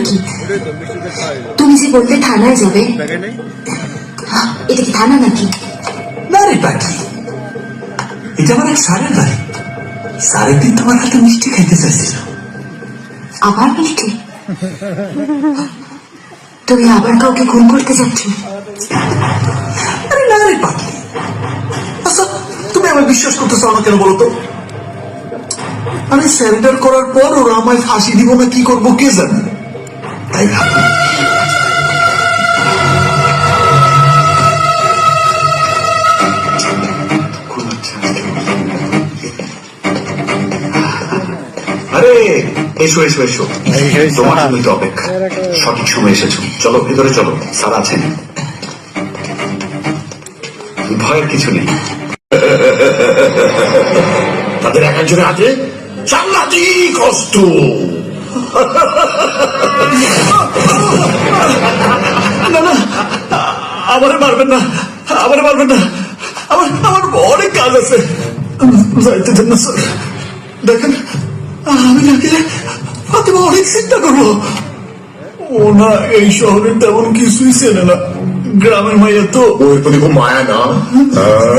নাকি তুমি যে বললে থানায় যাবে। এটা কি থানা নাকি? না রে পাখি। এটা আমার এক স্যারের বাড়ি। স্যারের দিন তোমার হাতে মিষ্টি খাইতে চাইছিল। আবার মিষ্টি? তুমি আবার কাউকে খুন করতে যাচ্ছ? আরে না রে পাখি। আচ্ছা তুমি আমার বিশ্বাস করতেছো না কেন বলো তো? আমি স্যারেন্ডার করার পর ওরা আমায় ফাঁসি দিব না কি করব কে জানে? তাই ভাবলাম আরে এসো এসো এসো। তোমার জন্যই তো অপেক্ষা। সঠিক সময় এসেছ। চলো ভেতরে চলো। স্যার আছেন। ভয়ের কিছু নেই। তাদের এক একজনের হাতে চাল্লাতি কষ্ট না না, আমারে মারবেন না, আমারে মারবেন না। আমার আমার অনেক কাজ আছে। যাইতে দেন না, স্যার। দেখেন, আমি না গেলে ফাতেমা অনেক চিন্তা করব। ও না এই শহরের তেমন কিছুই চেনে না। গ্রামের মাইয়া তো ওর প্রতি খুব মায়া না? হ্যাঁ?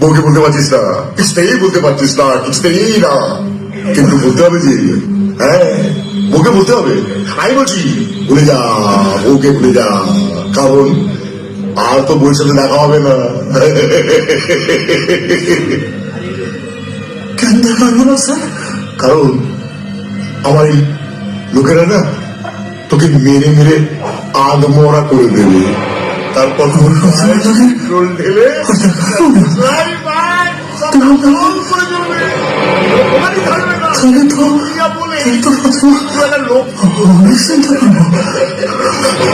বউকে বলতে পারছিস না। কিছুতেই বলতে পারছিস না, কিছুতেই না। কিন্তু বলতে হবে যে হ্যাঁ বউকে বলতে হবে। আমি বলছি ভুলে যা বউকে ভুলে যা। কারণ আর তো বউয়ের সাথে দেখা হবে না। কেন দেখাবো না স্যার? কারণ আমার এই লোকেরা না তোকে মেরে মেরে আগ মরা করে দেবে। তারপর ঢেলে থাকবে না। তাহলে তো ইয়া বলে, তাহলে তো ফাতেমা তুই একটা লোক অনেক চিন্তা করব শঙ্কর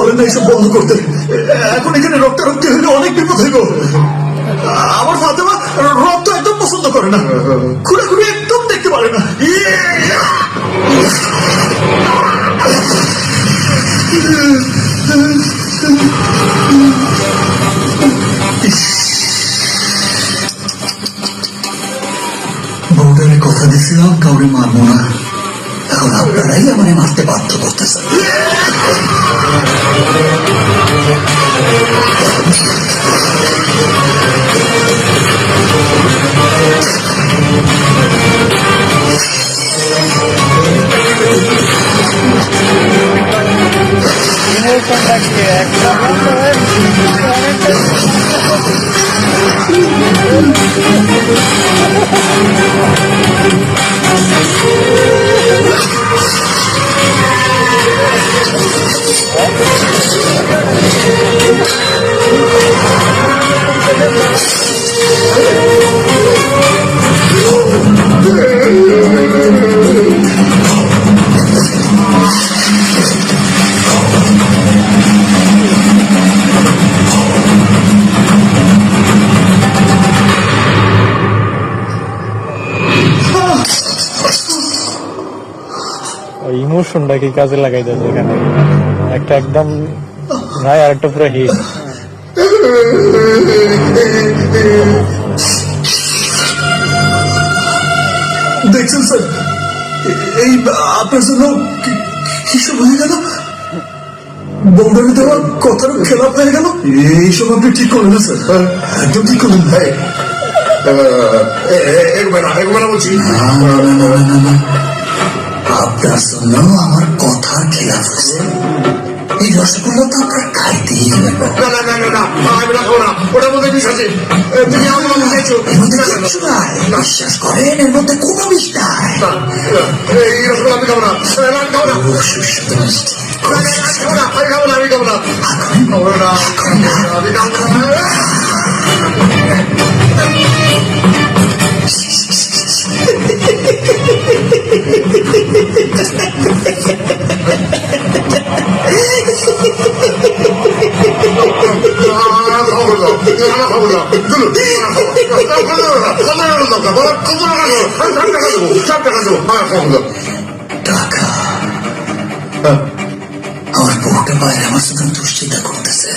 বলেন না এইসব বন্ধ করতে। এখন এখানে রক্তারক্তি হইলে অনেক বিপদ হইব। আমার ফাতেমা রক্ত একদম পছন্দ করে না। খুলে একদম দেখতে পারে না। কথা দিছিলাম, কাউরে মারবো না। এখন আপনারাই আমারে মারতে বাধ্য করতেছেন। ইমোশনটাকে একটা ইমোশনটাকে কাজে লাগাই দেয় এখানে। একটা একদম নাই আর একটা পুরো হিট দেখছেন স্যার এই আপনার জন্য কি- কিসব হয়ে গেল? বউডারে দেওয়া কথার খেলাপ হয়ে গেল? এইসব আপনি ঠিক করলেন না স্যার। একদম ঠিক করলেন ভাই। এগোবে না বলছি। না না না না না আমি রাখব না ওটার মধ্যে বিষ আছে তুমি আমার নাই বিশ্বাস করেন এর মধ্যে কোনো বিষ নাই এই রসগোল্লা আমি খাব না না, না, আমি খাব না ও, সুস্বাদু মিষ্টি। না, না, আমি খাব না আমি খাব না আমি খাব না আমি খাব না টাকা আমার বউটা বাইরে আমার সাথে দুশ্চিন্তা করতেছে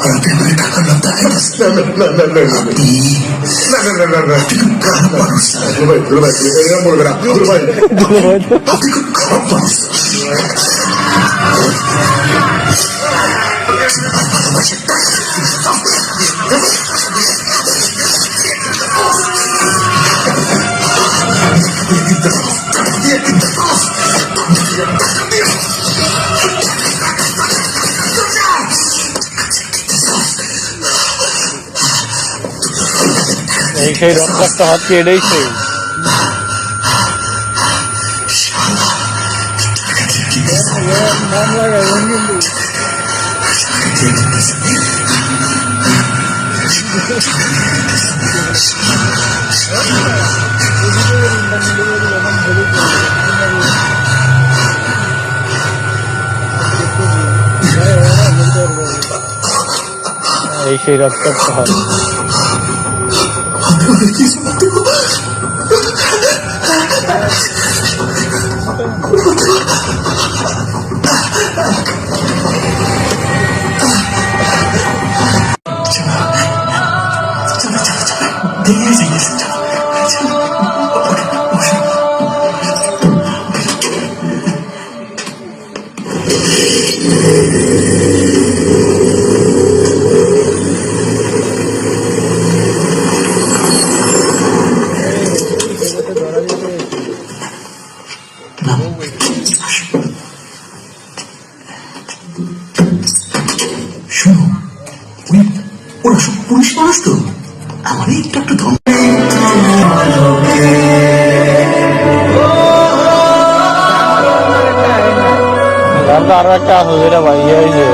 আর আপনি আমার টাকার লোক দেখাইতেছে আপনি খুব খারাপ মানুষ আপনি খুব খারাপ মানুষ এই সেই রক্তাক্ত হাত কি এটাই সেই এই সেই রক্তাক্ত হাত চলো চলো বসো শোনো ওরা সব পুলিশ মানুষ তো? আমার একটু একটু গানটা আরও একটা আছে যেটা ভাই হয়েছে।